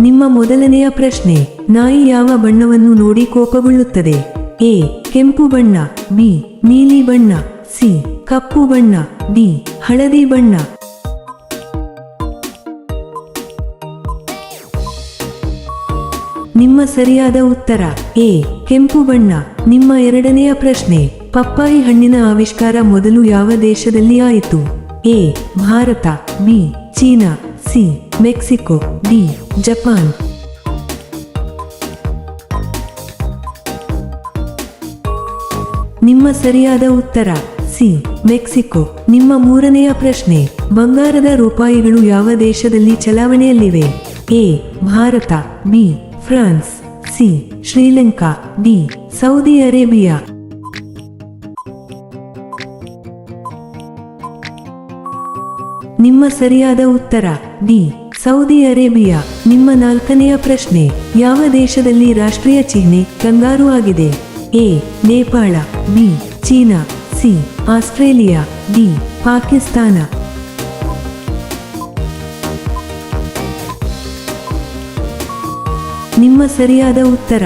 ನಿಮ್ಮ ಮೊದಲನೆಯ ಪ್ರಶ್ನೆ, ನಾಯಿ ಯಾವ ಬಣ್ಣವನ್ನು ನೋಡಿ ಕೋಪಗೊಳ್ಳುತ್ತದೆ? ಎ, ಕೆಂಪು ಬಣ್ಣ, ಬಿ, ನೀಲಿ ಬಣ್ಣ, ಸಿ, ಕಪ್ಪು ಬಣ್ಣ, ಡಿ, ಹಳದಿ ಬಣ್ಣ. ನಿಮ್ಮ ಸರಿಯಾದ ಉತ್ತರ, ಎ, ಕೆಂಪು ಬಣ್ಣ. ನಿಮ್ಮ ಎರಡನೆಯ ಪ್ರಶ್ನೆ, ಪಪ್ಪಾಯಿ ಹಣ್ಣಿನ ಆವಿಷ್ಕಾರ ಮೊದಲು ಯಾವ ದೇಶದಲ್ಲಿ ಆಯಿತು? A, Bharat, B, China, C Mexico, D, Japan. ನಿಮ್ಮ ಸರಿಯಾದ ಉತ್ತರ, ಸಿ, ಮೆಕ್ಸಿಕೋ. ನಿಮ್ಮ ಮೂರನೆಯ ಪ್ರಶ್ನೆ, ಬಂಗಾರದ ರೂಪಾಯಿಗಳು ಯಾವ ದೇಶದಲ್ಲಿ ಚಲಾವಣೆಯಲ್ಲಿವೆ? A, Bharat, B, France, C, Sri Lanka, D, Saudi Arabia. ನಿಮ್ಮ ಸರಿಯಾದ ಉತ್ತರ, ಡಿ ಸೌದಿ ಅರೇಬಿಯಾ, ನಿಮ್ಮ ನಾಲ್ಕನೆಯ ಪ್ರಶ್ನೆ. ಯಾವ ದೇಶದಲ್ಲಿ ರಾಷ್ಟ್ರೀಯ ಚಿಹ್ನೆ ಕಂಗಾರು ಆಗಿದೆ? A, Nepal, B, China, C, Australia, D, Pakistan. ನಿಮ್ಮ ಸರಿಯಾದ ಉತ್ತರ,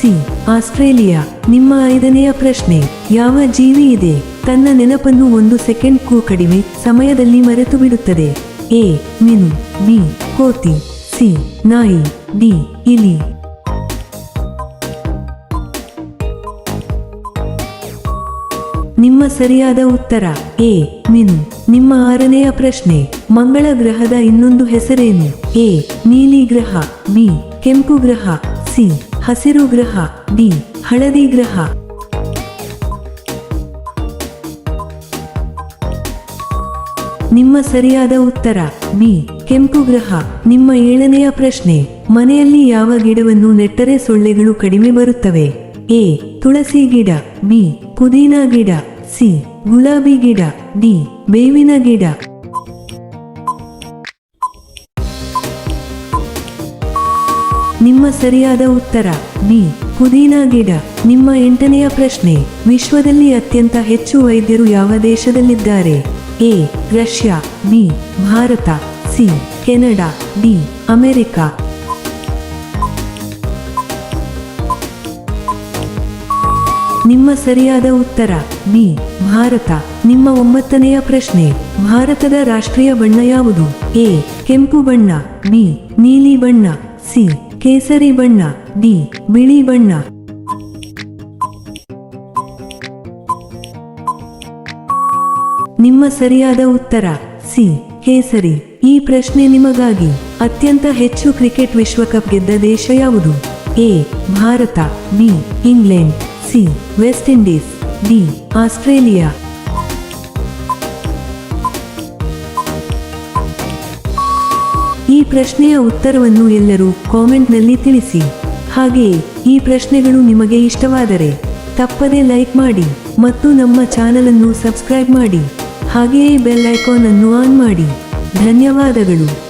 ಸಿ, ಆಸ್ಟ್ರೇಲಿಯಾ. ನಿಮ್ಮ ಐದನೆಯ ಪ್ರಶ್ನೆ, ಯಾವ ಜೀವಿ ಇದೆ? ತನ್ನ ನೆನಪನ್ನು ಒಂದು ಸೆಕೆಂಡ್ಗೂ ಕಡಿಮೆ ಸಮಯದಲ್ಲಿ ಮರೆತು ಬಿಡುತ್ತದೆ ಎ, ಮೀನು, ಬಿ, ಕೋತಿ, ಸಿ, ನಾಯಿ, ಡಿ, ಇಲಿ. ನಿಮ್ಮ ಸರಿಯಾದ ಉತ್ತರ, ಎ, ಮೀನು. ನಿಮ್ಮ ಆರನೆಯ ಪ್ರಶ್ನೆ, ಮಂಗಳ ಗ್ರಹದ ಇನ್ನೊಂದು ಹೆಸರೇನು? ಎ, ನೀಲಿ ಗ್ರಹ, ಬಿ, ಕೆಂಪು ಗ್ರಹ, ಸಿ, ಹಸಿರು ಗ್ರಹ, ಡಿ, ಹಳದಿ ಗ್ರಹ. ನಿಮ್ಮ ಸರಿಯಾದ ಉತ್ತರ ಬಿ ಕೆಂಪು ಗ್ರಹ. ನಿಮ್ಮ ಏಳನೆಯ ಪ್ರಶ್ನೆ, ಮನೆಯಲ್ಲಿ ಯಾವ ಗಿಡವನ್ನು ನೆಟ್ಟರೆ ಸೊಳ್ಳೆಗಳು ಕಡಿಮೆ ಬರುತ್ತವೆ? ಎ, ತುಳಸಿ ಗಿಡ ಬಿ ಪುದೀನಾ ಗಿಡ, ಸಿ, ಗುಲಾಬಿ ಗಿಡ, ಡಿ, ಬೇವಿನ ಗಿಡ. ನಿಮ್ಮ ಸರಿಯಾದ ಉತ್ತರ ಬಿ ಪುದೀನಾ ಗಿಡ. ನಿಮ್ಮ ಎಂಟನೆಯ ಪ್ರಶ್ನೆ, ವಿಶ್ವದಲ್ಲಿ ಅತ್ಯಂತ ಹೆಚ್ಚು ವೈದ್ಯರು ಯಾವ ದೇಶದಲ್ಲಿದ್ದಾರೆ? A, Russia, B, Bharat, C, Canada, D, America. ನಿಮ್ಮ ಸರಿಯಾದ ಉತ್ತರ, ಬಿ, ಭಾರತ. ನಿಮ್ಮ ಒಂಬತ್ತನೆಯ ಪ್ರಶ್ನೆ, ಭಾರತದ ರಾಷ್ಟ್ರೀಯ ಬಣ್ಣ ಯಾವುದು? ಎ, ಕೆಂಪು ಬಣ್ಣ, ಬಿ, ನೀಲಿ ಬಣ್ಣ, ಸಿ, ಕೇಸರಿ ಬಣ್ಣ, ಡಿ, ಬಿಳಿ ಬಣ್ಣ. ನಿಮ್ಮ ಸರಿಯಾದ ಉತ್ತರ. ಸಿ. ಕೇಸರಿ. ಈ ಪ್ರಶ್ನೆ ನಿಮಗಾಗಿ ಅತ್ಯಂತ ಹೆಚ್ಚು ಕ್ರಿಕೆಟ್ ವಿಶ್ವಕಪ್ ಗೆದ್ದ ದೇಶ ಯಾವುದು? A. Bharat. B. England. C. West Indies. D. Australia. ಈ ಪ್ರಶ್ನೆಯ ಉತ್ತರವನ್ನು ಎಲ್ಲರೂ ಕಾಮೆಂಟ್ನಲ್ಲಿ ತಿಳಿಸಿ. ಹಾಗೆಯೇ ಈ ಪ್ರಶ್ನೆಗಳು ನಿಮಗೆ ಇಷ್ಟವಾದರೆ ತಪ್ಪದೇ ಲೈಕ್ ಮಾಡಿ ಮತ್ತು ನಮ್ಮ ಚಾನಲ್ ಅನ್ನು ಸಬ್ಸ್ಕ್ರೈಬ್ ಮಾಡಿ. ಹಾಗೆಯೇ ಬೆಲ್ ಐಕಾನ್ ಅನ್ನು ಆನ್ ಮಾಡಿ. ಧನ್ಯವಾದಗಳು.